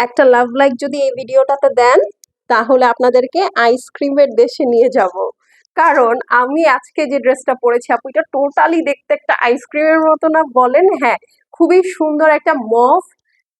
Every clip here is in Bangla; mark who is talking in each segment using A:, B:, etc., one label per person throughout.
A: একটা লাভ লাইক যদি এই ভিডিওটাতে দেন, তাহলে আপনাদেরকে আইসক্রিমের দেশে নিয়ে যাব। কারণ আমি আজকে যে ড্রেসটা পরেছি, আপু, এটা টোটালি দেখতে একটা আইসক্রিমের মতো না, বলেন হ্যাঁ খুবই সুন্দর একটা মফ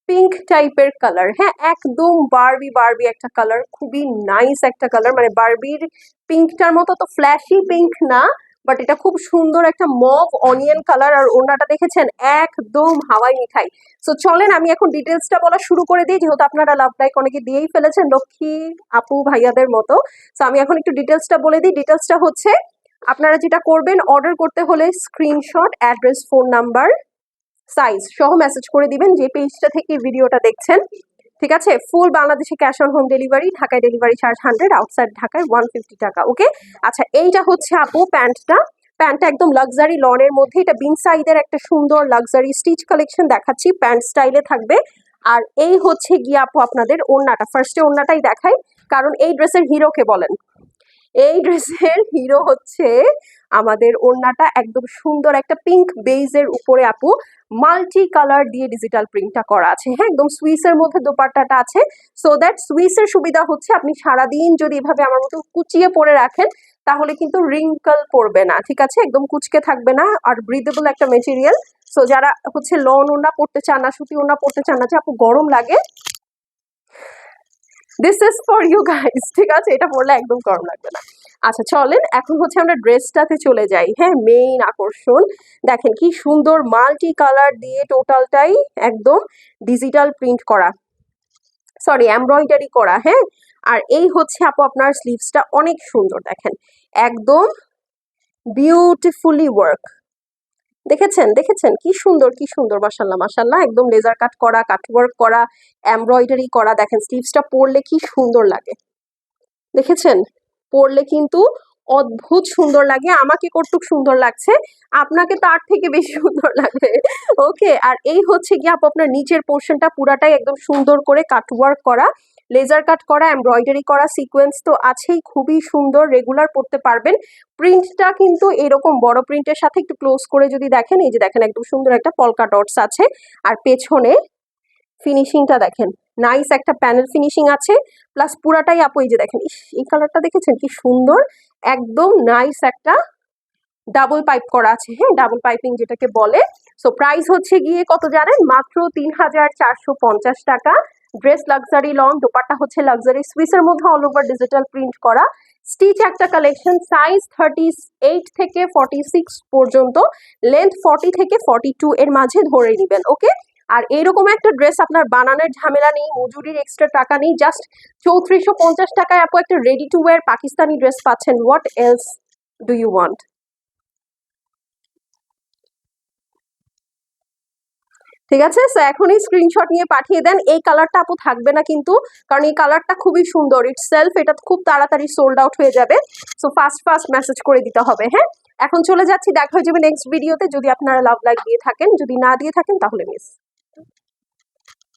A: পিঙ্ক টাইপের কালার হ্যাঁ একদম বারবি বারবি একটা কালার খুবই নাইস একটা কালার মানে বারবির পিঙ্কটার মতো তো ফ্ল্যাশি পিঙ্ক না বাট এটা খুব সুন্দর একটা মভ অনিয়ন কালার আর ওড়নাটা দেখেছেন? একদম হাওয়াই মিঠাই। সো চলেন আমি এখন ডিটেলসটা বলা শুরু করে দিই। যেহেতু আপনারা লাভ লাইক অনেকে দিয়েই ফেলেছেন, লক্ষ্মী, আপু, ভাইয়াদের মতো। সো আমি এখন একটু ডিটেলসটা বলে দিই। ডিটেলসটা হচ্ছে, আপনারা যেটা করবেন অর্ডার করতে হলে screenshot address phone number size সহ মেসেজ করে দিবেন। যে পেজটা থেকে ভিডিওটা দেখছেন ঠিক আছে? ফুল বাংলাদেশে ক্যাশ অন হোম ডেলিভারি ঢাকায় ডেলিভারি চার্জ হান্ড্রেড আউটসাইড ঢাকায় ওয়ান ফিফটি টাকা ওকে আচ্ছা এইটা হচ্ছে আপু প্যান্টটা। প্যান্টটা একদম লাক্সারি লনের মধ্যে, এটা বিন সাইডের একটা সুন্দর লাক্সারি স্টিচ কালেকশন দেখাচ্ছি, প্যান্ট স্টাইলে থাকবে। আর এই হচ্ছে গিয়ে আপু আপনাদের ওড়নাটা ফার্স্টে ওড়নাটাই দেখাই, কারণ এই ড্রেসের হিরোকে বলেন? এই ড্রেসের হিরো হচ্ছে আমাদের ওড়নাটা একদম সুন্দর একটা পিঙ্ক বেজের উপরে আপু মাল্টি কালার দিয়ে ডিজিটাল প্রিন্টটা করা আছে। হ্যাঁ একদম সুইসের মধ্যে দোপাট্টাটা আছে। সো দ্যাট সুইসের সুবিধা হচ্ছে আপনি সারাদিন যদি এভাবে আমার মতো কুচিয়ে পরে রাখেন, তাহলে কিন্তু রিঙ্কল পড়বে না, ঠিক আছে? একদম কুচকে থাকবে না আর ব্রিদেবল একটা মেটেরিয়াল সো যারা হচ্ছে লন ওনা পড়তে চান না, সুতি ওনা পড়তে চান না, যে আপু গরম লাগে this is for you guys ঠিক আছে? এটা পড়লে একদম গরম লাগবে না। আচ্ছা চলেন এখন হচ্ছে আমরা ড্রেসটাতে চলে যাই। হ্যাঁ মেইন আকর্ষণ। দেখেন কি সুন্দর মাল্টি কালার দিয়ে টোটালটাই একদম ডিজিটাল প্রিন্ট করা। সরি এমব্রয়ডারি করা হ্যাঁ? আর এই হচ্ছে আপু আপনার স্লিভসটা অনেক সুন্দর, দেখেন। একদম বিউটিফুলি ওয়ার্ক দেখেছেন? দেখেছেন? কি সুন্দর কি সুন্দর মাসাল্লাহ মাসাল্লাহ একদম লেজার কাট করা কাট ওয়ার্ক করা এমব্রয়ডারি করা। দেখেন স্লিভসটা পরলে কি সুন্দর লাগে। দেখেছেন? পরলে কিন্তু অদ্ভুত সুন্দর লাগে। আমাকে কতটুক সুন্দর লাগছে, আপনাকে তার থেকে বেশি সুন্দর লাগবে। ওকে, আর এই হচ্ছে গিয়ে আপু আপনার নিচের পোর্শনটা পুরাটাই একদম সুন্দর করে কাটওয়ার্ক করা লেজার কাট করা এমব্রয়ডারি করা সিকোয়েন্স তো আছেই, খুবই সুন্দর রেগুলার পড়তে পারবেন। প্রিন্টটা কিন্তু এরকম বড় প্রিন্টের সাথে একটু ক্লোজ করে যদি দেখেন, এই যে দেখেন একদম সুন্দর একটা পলকা ডটস আছে। আর পেছনে ফিনিশিংটা দেখেন। নাইস একটা প্যানেল ফিনিশিং আছে প্লাস পুরাটাই আপু এই যে দেখেন এই কালারটা দেখেছেন কি সুন্দর? একদম নাইস একটা ডাবল পাইপ করা আছে হ্যাঁ ডাবল পাইপিং যেটাকে বলে। সো প্রাইস হচ্ছে গিয়ে কত জানেন? মাত্র তিন হাজার চারশো পঞ্চাশ টাকা। ড্রেস লাক্সারি লং দোপাট্টা হচ্ছে লাক্সারি সুইসের মধ্যে অল ওভার ডিজিটাল প্রিন্ট করা। স্টিচ একটা কালেকশন সাইজ থার্টি এইট থেকে ফর্টি সিক্স পর্যন্ত। লেন্থ ফর্টি থেকে ফর্টি টু এর মাঝে ধরে নেবেন ওকে আর এরকম একটা ড্রেস আপনার বানানোর ঝামেলা নেই, মজুরির এক্সট্রা টাকা নেই জাস্ট চৌত্রিশশো পঞ্চাশ টাকায় আপু একটা ready to wear Pakistani dress পাচ্ছেন। What else do you want ঠিক আছে? সো এখনই স্ক্রিনশট নিয়ে পাঠিয়ে দেন। এই কালারটা আপু থাকবে না কিন্তু, কারণ এই কালারটা খুবই সুন্দর। ইট সেলফ এটা খুব তাড়াতাড়ি সোল্ড আউট হয়ে যাবে। সো ফাস্ট ফাস্ট মেসেজ করে দিতে হবে হ্যাঁ? এখন চলে যাচ্ছি। দেখা হয়ে যাবে নেক্সট ভিডিওতে যদি আপনারা লাভ লাইক দিয়ে থাকেন, যদি না দিয়ে থাকেন, তাহলে মিস